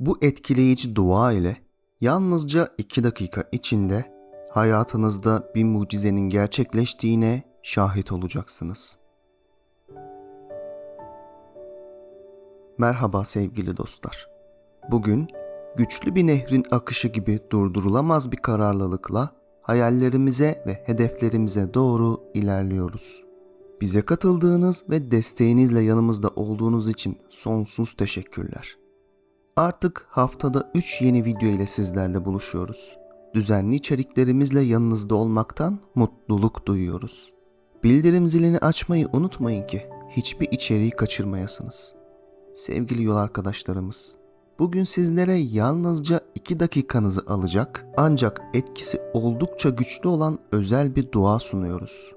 Bu etkileyici dua ile yalnızca 2 dakika içinde hayatınızda bir mucizenin gerçekleştiğine şahit olacaksınız. Merhaba sevgili dostlar. Bugün güçlü bir nehrin akışı gibi durdurulamaz bir kararlılıkla hayallerimize ve hedeflerimize doğru ilerliyoruz. Bize katıldığınız ve desteğinizle yanımızda olduğunuz için sonsuz teşekkürler. Artık haftada 3 yeni video ile sizlerle buluşuyoruz. Düzenli içeriklerimizle yanınızda olmaktan mutluluk duyuyoruz. Bildirim zilini açmayı unutmayın ki hiçbir içeriği kaçırmayasınız. Sevgili yol arkadaşlarımız, bugün sizlere yalnızca 2 dakikanızı alacak ancak etkisi oldukça güçlü olan özel bir dua sunuyoruz.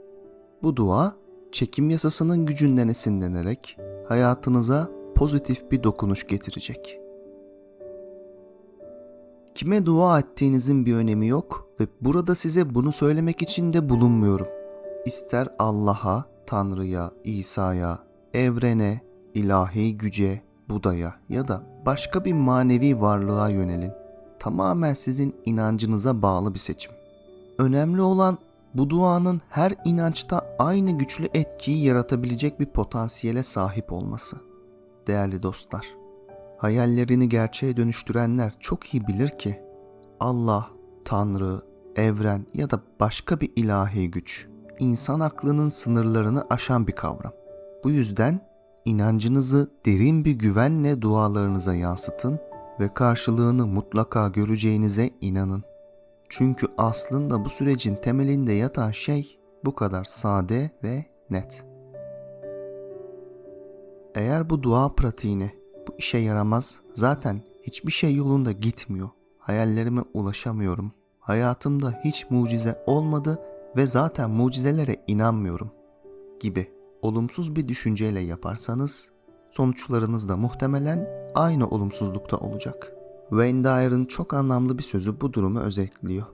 Bu dua çekim yasasının gücünden esinlenerek hayatınıza pozitif bir dokunuş getirecek. Kime dua ettiğinizin bir önemi yok ve burada size bunu söylemek için de bulunmuyorum. İster Allah'a, Tanrı'ya, İsa'ya, evrene, ilahi güce, Buda'ya ya da başka bir manevi varlığa yönelin. Tamamen sizin inancınıza bağlı bir seçim. Önemli olan bu duanın her inançta aynı güçlü etkiyi yaratabilecek bir potansiyele sahip olması. Değerli dostlar, hayallerini gerçeğe dönüştürenler çok iyi bilir ki Allah, Tanrı, evren ya da başka bir ilahi güç insan aklının sınırlarını aşan bir kavram. Bu yüzden inancınızı derin bir güvenle dualarınıza yansıtın ve karşılığını mutlaka göreceğinize inanın. Çünkü aslında bu sürecin temelinde yatan şey bu kadar sade ve net. Eğer bu dua pratiğine bu işe yaramaz, zaten hiçbir şey yolunda gitmiyor. Hayallerime ulaşamıyorum. Hayatımda hiç mucize olmadı ve zaten mucizelere inanmıyorum gibi olumsuz bir düşünceyle yaparsanız sonuçlarınız da muhtemelen aynı olumsuzlukta olacak. Wayne Dyer'ın çok anlamlı bir sözü bu durumu özetliyor.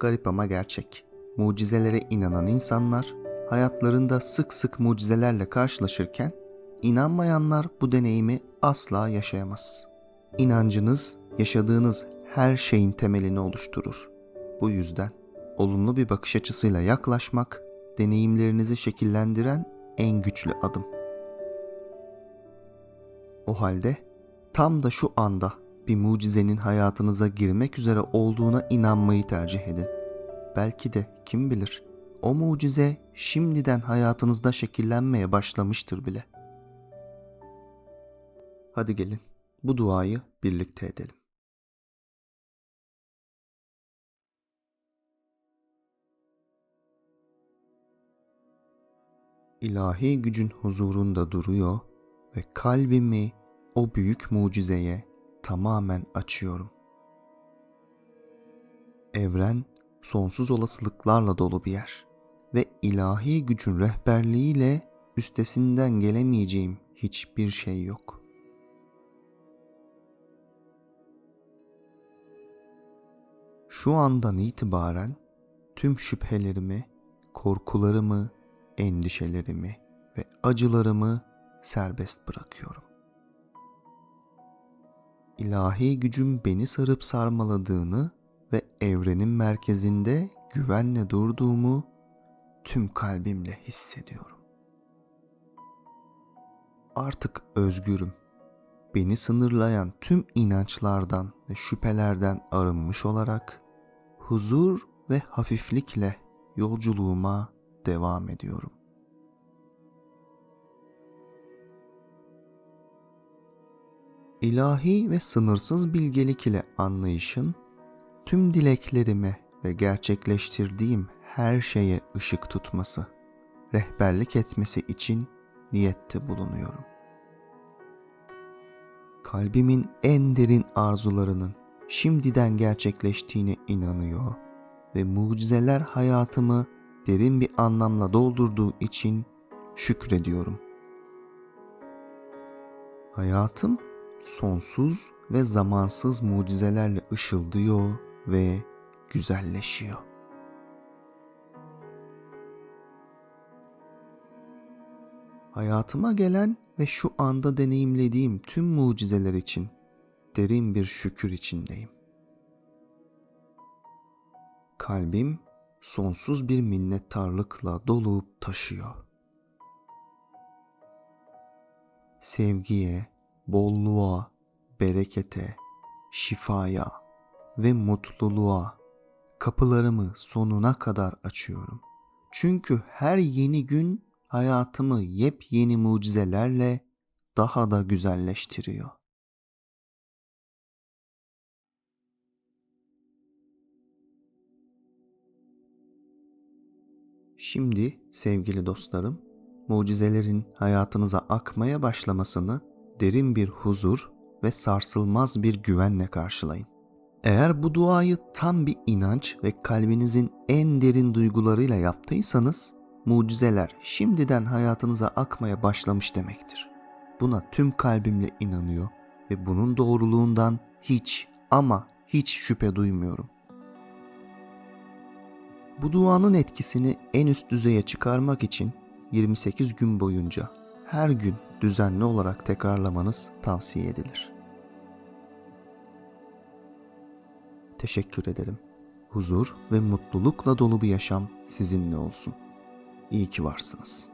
Garip ama gerçek. Mucizelere inanan insanlar hayatlarında sık sık mucizelerle karşılaşırken inanmayanlar bu deneyimi asla yaşayamaz. İnancınız yaşadığınız her şeyin temelini oluşturur. Bu yüzden olumlu bir bakış açısıyla yaklaşmak deneyimlerinizi şekillendiren en güçlü adım. O halde tam da şu anda bir mucizenin hayatınıza girmek üzere olduğuna inanmayı tercih edin. Belki de kim bilir o mucize şimdiden hayatınızda şekillenmeye başlamıştır bile. Hadi gelin bu duayı birlikte edelim. ilahi gücün huzurunda duruyor ve kalbimi o büyük mucizeye tamamen açıyorum. Evren sonsuz olasılıklarla dolu bir yer ve ilahi gücün rehberliğiyle üstesinden gelemeyeceğim hiçbir şey yok. Şu andan itibaren tüm şüphelerimi, korkularımı endişelerimi ve acılarımı serbest bırakıyorum. İlahi gücüm beni sarıp sarmaladığını ve evrenin merkezinde güvenle durduğumu tüm kalbimle hissediyorum. Artık özgürüm. Beni sınırlayan tüm inançlardan ve şüphelerden arınmış olarak huzur ve hafiflikle yolculuğuma devam ediyorum. İlahi ve sınırsız bilgelik ile anlayışın tüm dileklerime ve gerçekleştirdiğim her şeye ışık tutması, rehberlik etmesi için niyette bulunuyorum. Kalbimin en derin arzularının şimdiden gerçekleştiğine inanıyor ve mucizeler hayatımı derin bir anlamla doldurduğu için şükrediyorum. Hayatım sonsuz ve zamansız mucizelerle ışıldıyor ve güzelleşiyor. Hayatıma gelen ve şu anda deneyimlediğim tüm mucizeler için derin bir şükür içindeyim. Kalbim sonsuz bir minnettarlıkla dolup taşıyor. Sevgiye, bolluğa, berekete, şifaya ve mutluluğa kapılarımı sonuna kadar açıyorum. Çünkü her yeni gün hayatımı yepyeni mucizelerle daha da güzelleştiriyor. Şimdi sevgili dostlarım, mucizelerin hayatınıza akmaya başlamasını derin bir huzur ve sarsılmaz bir güvenle karşılayın. Eğer bu duayı tam bir inanç ve kalbinizin en derin duygularıyla yaptıysanız, mucizeler şimdiden hayatınıza akmaya başlamış demektir. Buna tüm kalbimle inanıyor ve bunun doğruluğundan hiç ama hiç şüphe duymuyorum. Bu duanın etkisini en üst düzeye çıkarmak için 28 gün boyunca her gün düzenli olarak tekrarlamanız tavsiye edilir. Teşekkür ederim. Huzur ve mutlulukla dolu bir yaşam sizinle olsun. İyi ki varsınız.